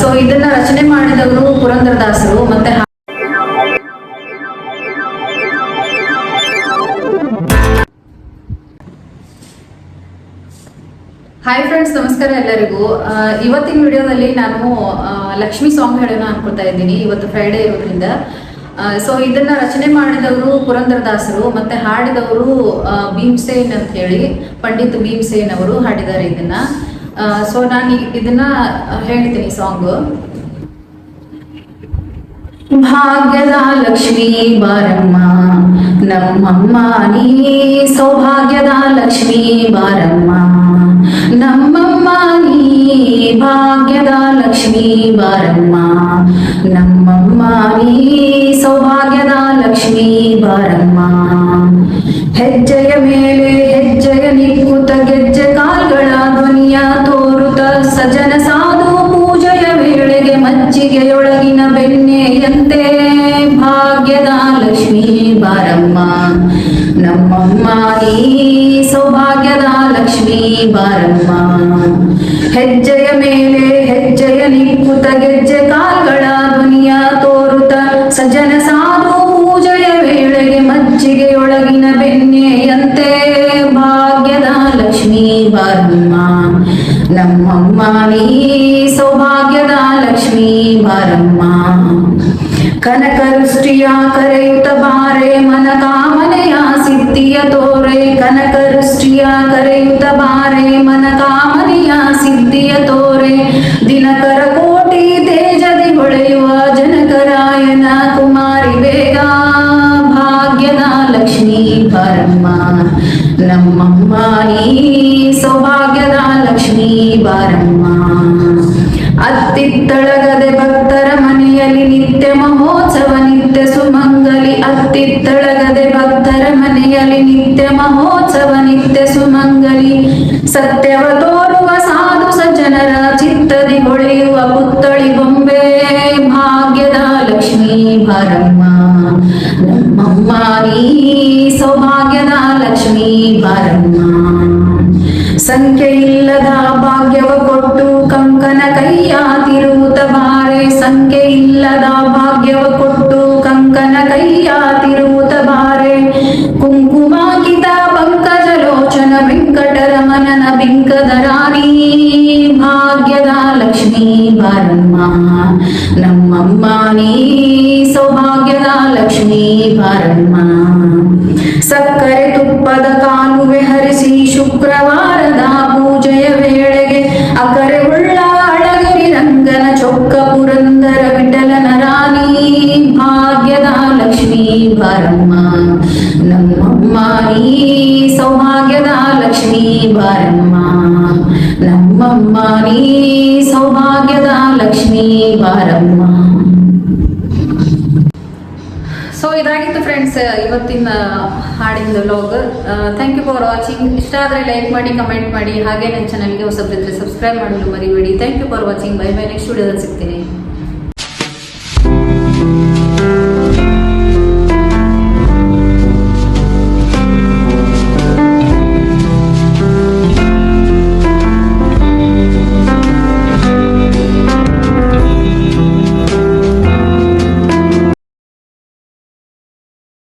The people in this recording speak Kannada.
ಸೊ ಇದನ್ನ ರಚನೆ ಮಾಡಿದವರು ಪುರಂದರದಾಸರು, ಮತ್ತೆ ಹಾಯ್ ಫ್ರೆಂಡ್ಸ್ ನಮಸ್ಕಾರ ಎಲ್ಲರಿಗೂ. ಇವತ್ತಿನ ವಿಡಿಯೋದಲ್ಲಿ ನಾನು ಲಕ್ಷ್ಮಿ ಸಾಂಗ್ ಹೇಳೋಣ ಅನ್ಕೊಳ್ತಾ ಇದ್ದೀನಿ. ಇವತ್ತು ಫ್ರೈಡೇ ಇರೋದ್ರಿಂದ. ಸೊ ಇದನ್ನ ರಚನೆ ಮಾಡಿದವರು ಪುರಂದರದಾಸರು, ಮತ್ತೆ ಹಾಡಿದವರು ಭೀಮ್ಸೇನ್ ಅಂತ ಹೇಳಿ, ಪಂಡಿತ್ ಭೀಮ್ಸೇನ್ ಅವರು ಹಾಡಿದ್ದಾರೆ ಇದನ್ನ. ಸೊ ನಾನು ಇದನ್ನ ಹೇಳ್ತೀನಿ ಸಾಂಗ್ ಭಾಗ್ಯದ ಲಕ್ಷ್ಮಿ ಬಾರಮ್ಮ, ನಮ್ಮಮ್ಮ ನೀ ಸೌಭಾಗ್ಯದ ಲಕ್ಷ್ಮೀ ಬಾರಮ್ಮ. ನಮ್ಮಮ್ಮ ನೀ ಭಾಗ್ಯದ ಲಕ್ಷ್ಮೀ ಬಾರಮ್ಮ. ನಮ್ಮಮ್ಮ ನೀ ಸೌಭಾಗ್ಯದ ಲಕ್ಷ್ಮೀ ಬಾರಮ್ಮ. ಹೆಜ್ಜೆಯ ಮೇಲೆ ಸಜನ ಸಾಧು ಪೂಜೆಯ ವೇಳೆಗೆ ಮಜ್ಜಿಗೆಯೊಳಗಿನ ಬೆಣ್ಣೆಯಂತೆ ಭಾಗ್ಯದ ಲಕ್ಷ್ಮೀ ಬಾರಮ್ಮ. ನಮ್ಮಮ್ಮ ನೀ ಸೌಭಾಗ್ಯದ ಲಕ್ಷ್ಮೀ ಬಾರಮ್ಮ. ಹೆಜ್ಜೆಯ ಮೇಲೆ ಹೆಜ್ಜೆಯ ನಿಕ್ಕುತ ಗೆಜ್ಜೆ ಕಾಲ್ಗಳ ಧ್ವನಿಯ ತೋರುತ ಸಜ್ಜನ ಸಾಧು ಪೂಜೆಯ ವೇಳೆಗೆ ಮಜ್ಜಿಗೆಯೊಳಗಿನ ಬೆಣ್ಣೆಯಂತೆ ಭಾಗ್ಯದ ಲಕ್ಷ್ಮೀ ಬಾರಮ್ಮ. ನಮ್ಮಮ್ಮ ನೀ ಸೌಭಾಗ್ಯದ ಲಕ್ಷ್ಮೀ ಬಾರಮ್ಮ. ಕನಕರುಷ್ಟಿಯ ಕರೆಯುತ್ತ ಬಾರೆ ಮನ ಕಾಮನೆಯ ಸಿದ್ಧಿಯ ತೋರೆ. ಕನಕರುಷ್ಟಿಯ ಕರೆಯುತ್ತ ಬಾರೆ ಮನ ಕಾಮನೆಯ ಸಿದ್ಧಿಯ ತೋರೆ. ದಿನಕರ ಕೋಟಿ ತೇಜದಿ ಹೊಳೆಯುವ ಜನಕರಾಯನ ಬಾರಮ್ಮ. ಅತ್ತಿತ್ತಳಗದೆ ಭಕ್ತರ ಮನೆಯಲ್ಲಿ ನಿತ್ಯ ಮಹೋತ್ಸವ, ನಿತ್ಯ ಸುಮಂಗಲಿ. ಅತ್ತಿತ್ತಳಗದೆ ಭಕ್ತರ ಮನೆಯಲ್ಲಿ ನಿತ್ಯ ಮಹೋತ್ಸವ, ನಿತ್ಯ ಸುಮಂಗಲಿ. ಸತ್ಯವ ತೋರುವ ಸಾಧು ಸಜ್ಜನರ ಚಿತ್ತದಿ ಹೊಳೆಯುವ ಪುತ್ತಳಿ ಬೊಂಬೆ. ಭಾಗ್ಯದ ಲಕ್ಷ್ಮೀ ಬಾರಮ್ಮ. ನಮ್ಮಮ್ಮ, ನೀ ಸೌಭಾಗ್ಯದ ಲಕ್ಷ್ಮೀ ಬಾರಮ್ಮ. ಸಂಖ್ಯೆ ಇಲ್ಲದ ಭಾಗ್ಯವ ಕೊಟ್ಟು ಕಂಕನ ಕೈಯ ತಿರುವುತ ಬಾರೆ. ಸಂಖ್ಯೆ ಇಲ್ಲದ ಭಾಗ್ಯವ ಕೊಟ್ಟು ಕಂಕನ ಕೈಯ ತಿರುವುತ ಬಾರೆ. ಕುಂಕುಮಾಕಿತ ಪಂಕಜ ಲೋಚನ ವೆಂಕಟರಮಣನ ಬಿಂಕದ ರಾಣಿ. ಭಾಗ್ಯದ ಲಕ್ಷ್ಮೀ ಬಾರಮ್ಮ ನಮ್ಮಮ್ಮ ನೀ ಸೌಭಾಗ್ಯದ ಲಕ್ಷ್ಮೀ ಬಾರಮ್ಮ ಸಕ್ಕರೆ ತುಪ್ಪದ ಕಾಲುವೆ ಹರಿಸಿ ಶುಕ್ರವಾರದ ಪೂಜೆಯ ವೇಳೆಗೆ ಅಕರೆ ಉಳ್ಳ ಅಳಗಿರಿ ರಂಗನ ಚೊಕ್ಕ ಪುರಂದರ ವಿಠಲನ ರಾಣಿ ಭಾಗ್ಯದ ಲಕ್ಷ್ಮೀ ಬಾರಮ್ಮ. ನಮ್ಮಮ್ಮ ನೀ ಸೌಭಾಗ್ಯದ ಲಕ್ಷ್ಮೀ ಬಾರಮ್ಮ. ನಮ್ಮಮ್ಮ ನೀ ಸೌಭಾಗ್ಯದ ಲಕ್ಷ್ಮೀ ಬಾರಮ್ಮ ಸೊ ಇದಾಗಿತ್ತು ಫ್ರೆಂಡ್ಸ್ ಇವತ್ತಿನ ಹಾಡಿನ log thank you for watching ಇಷ್ಟ ಆದರೆ ಲೈಕ್ ಮಾಡಿ ಕಮೆಂಟ್ ಮಾಡಿ. ಹಾಗೆ ನನ್ನ ಚಾನಲ್ಗೆ ಹೊಸಬ್ರಿದ್ರೆ ಸಬ್ಸ್ಕ್ರೈಬ್ ಮಾಡಲು ಮರಿಬೇಡಿ. Thank you for watching bye bye next ವಿಡಿಯೋದಲ್ಲಿ ಸಿಗ್ತೀನಿ.